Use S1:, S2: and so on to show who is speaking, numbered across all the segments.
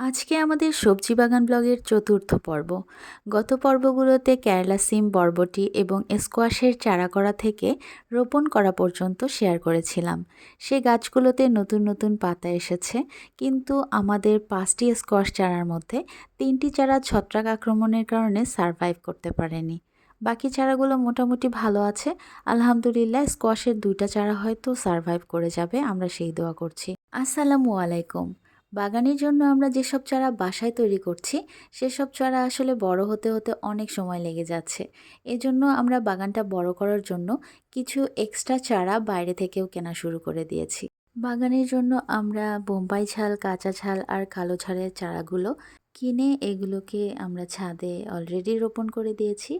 S1: আজকে আমাদের সবজি বাগান ব্লগের চতুর্থ পর্ব। গত পর্বগুলোতে কেরালা সিম, বরবটি এবং স্কোয়াশের চারা করা থেকে রোপণ করা পর্যন্ত শেয়ার করেছিলাম। সে গাছগুলোতে নতুন নতুন পাতা এসেছে, কিন্তু আমাদের পাঁচটি স্কোয়াশ চারার মধ্যে তিনটি চারা ছত্রাক আক্রমণের কারণে সারভাইভ করতে পারেনি। বাকি চারাগুলো মোটামুটি ভালো আছে। আলহামদুলিল্লাহ, স্কোয়াশের দুইটা চারা হয়তো সারভাইভ করে যাবে, আমরা সেই দোয়া করছি। আসসালামু আলাইকুম। বাগানের জন্য আমরা যেসব চারা বাসায় তৈরি করছি, সেসব চারা আসলে বড় হতে হতে অনেক সময় লেগে যাচ্ছে। এজন্য আমরা বাগানটা বড় করার জন্য কিছু এক্সট্রা চারা বাইরে থেকেও কেনা শুরু করে দিয়েছি। বাগানের জন্য আমরা বোম্বাই ছাল কাঁচা ছাল আর কালো ঝালের চারাগুলো কিনে এগুলোকে আমরা ছাদে অলরেডি রোপণ করে দিয়েছি।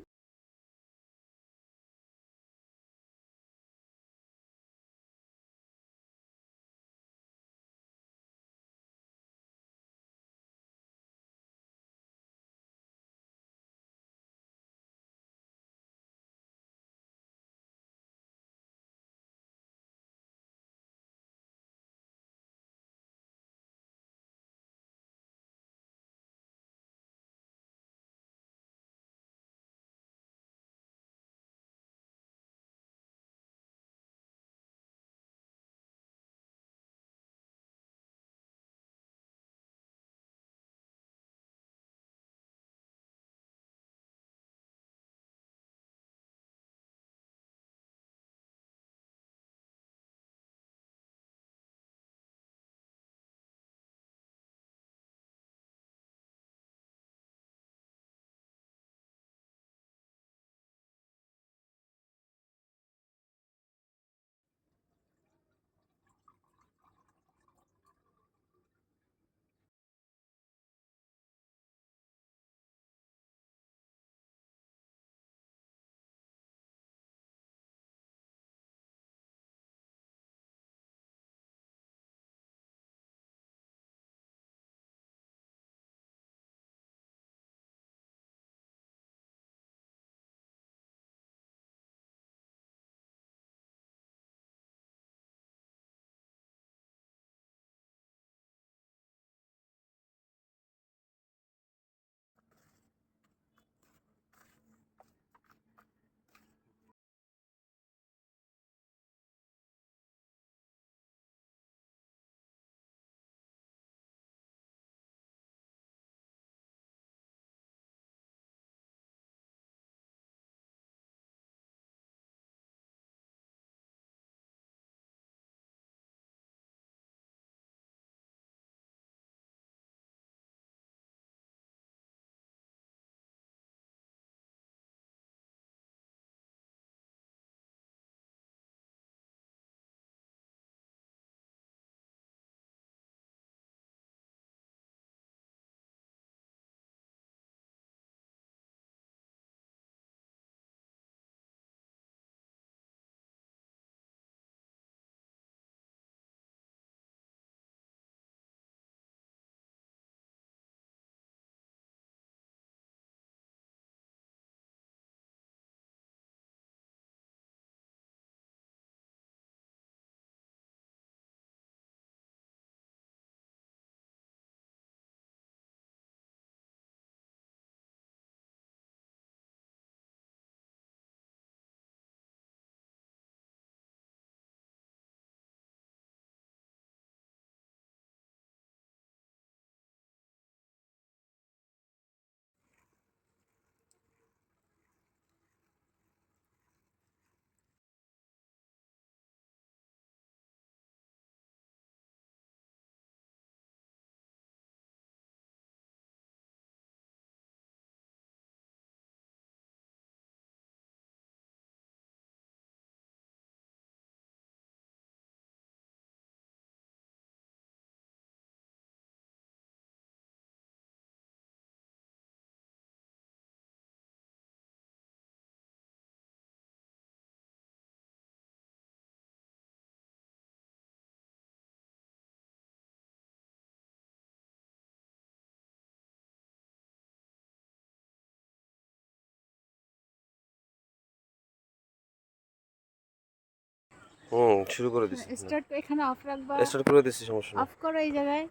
S2: হুম শুরু করে দিছি।
S3: স্টার্ট এখানে অফ রাখবা।
S2: স্টার্ট করে দিছি সমস্যা নেই।
S3: অফ করো এই জায়গায়।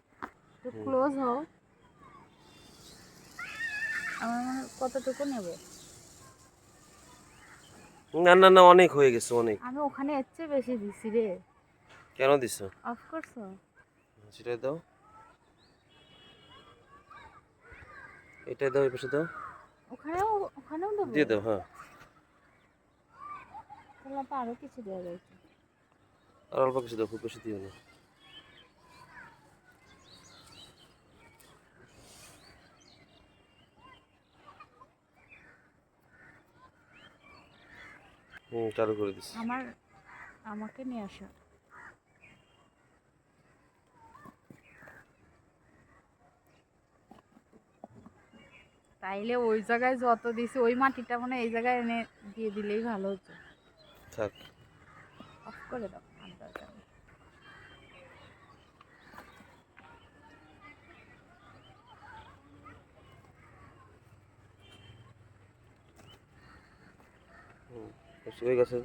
S3: একটু ক্লোজ হও। আমার মনে কতটুকু নেব?
S2: না না না অনেক হয়ে গেছে অনেক।
S3: আমি ওখানে এর চেয়ে বেশি দিছি রে।
S2: কেন দিছ?
S3: অফ করছ?
S2: সেটা দাও। এটা দাও এই পাশে দাও।
S3: ওখানেও ওখানেও দেবো?
S2: দিয়ে দাও হ্যাঁ।
S3: তাহলে তো আরও কিছু দেওয়া যায়।
S2: আর অল্প কিছু দাও খুব বেশি দিও না। হুম চালু করে
S3: আমার আমাকে নিয়ে আসো। তাইলে ওই জায়গায় যত দিছি ওই মাটিটা মানে এই জায়গায় এনে দিয়ে দিলেই ভালো হতো।
S2: থাক।
S3: অফ করে দাও।
S2: হয়ে গেছে